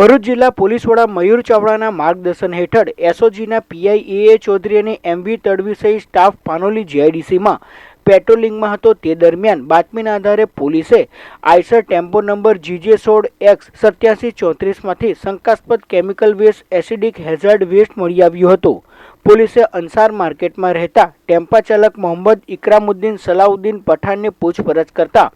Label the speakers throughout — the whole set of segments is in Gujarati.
Speaker 1: ભરૂચ જિલ્લા પોલીસ વડા મયુર ચાવડાના માર્ગદર્શન હેઠળ એસઓજીના પીઆઈ ચૌધરી અને એમવી તડવી સહિત સ્ટાફ પાનોલી જીઆઈડીસીમાં પેટ્રોલિંગમાં હતો. તે દરમિયાન બાતમીના આધારે પોલીસે આઈસર ટેમ્પો નંબર જીજે સોળ એક્સ સત્યાસી ચોત્રીસમાંથી શંકાસ્પદ chemical waste, acidic hazard waste મળી આવ્યું હતું. પોલીસે અંસાર માર્કેટમાં રહેતા ટેમ્પા ચાલક મોહમ્મદ ઇકરામુદ્દીન સલાઉદ્દીન પઠાણની પૂછપરછ કરતા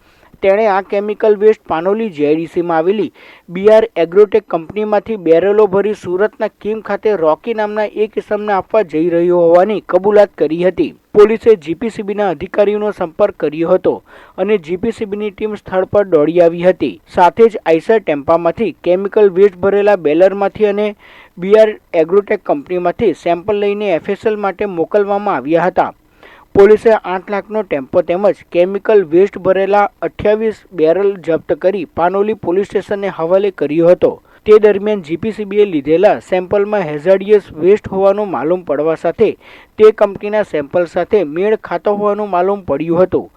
Speaker 1: તેણે આ કેમિકલ વેસ્ટ પાનોલી જેઆઈડીસીમાં આવેલી બીઆર એગ્રોટેક કંપનીમાંથી બેરલો ભરી સુરતના કિમ ખાતે રોકી નામના એક કિસમને આપવા જઈ રહ્યો હોવાની કબૂલાત કરી હતી. પોલીસે જીપીસીબીના અધિકારીઓનો સંપર્ક કર્યો હતો અને જીપીસીબીની ટીમ સ્થળ પર દોડી આવી હતી. સાથે જ આઈસર ટેમ્પામાંથી કેમિકલ વેસ્ટ ભરેલા બેલરમાંથી અને બીઆર એગ્રોટેક કંપનીમાંથી સેમ્પલ લઈને એફએસએલ માટે મોકલવામાં આવ્યા હતા. પોલીસે આઠ લાખનો ટેમ્પો તેમજ કેમિકલ વેસ્ટ ભરેલા અઠ્યાવીસ બેરલ જપ્ત કરી પાનોલી પોલીસ સ્ટેશનને હવાલે કર્યો હતો. તે દરમિયાન જીપીસીબીએ લીધેલા સેમ્પલમાં હેઝાર્ડિયસ વેસ્ટ હોવાનું માલુમ પડવા સાથે તે કંપનીના સેમ્પલ સાથે મેળ ખાતો હોવાનું માલુમ પડ્યું હતું.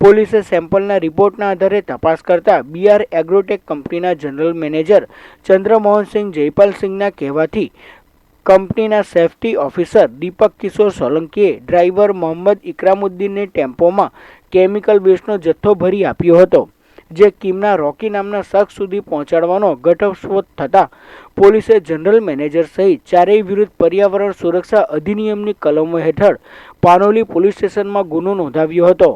Speaker 1: પોલીસે સેમ્પલના રિપોર્ટના આધારે તપાસ કરતા બીઆર એગ્રોટેક કંપનીના જનરલ મેનેજર ચંદ્રમોહનસિંહ જયપાલસિંહના કહેવાથી કંપનીના સેફટી ઓફિસર દીપક કિશોર સોલંકીએ ડ્રાઈવર મોહમ્મદ ઇકરામુદ્દીનને ટેમ્પોમાં કેમિકલ વેસ્ટનો જથ્થો ભરી આપ્યો હતો, જે કિમના રોકી નામના શખ્સ સુધી પહોંચાડવાનો ઘટસ્ફોટ થતાં પોલીસે જનરલ મેનેજર સહિત ચારેય વિરુદ્ધ પર્યાવરણ સુરક્ષા અધિનિયમની કલમો હેઠળ પાનોલી પોલીસ સ્ટેશનમાં ગુનો નોંધાવ્યો હતો.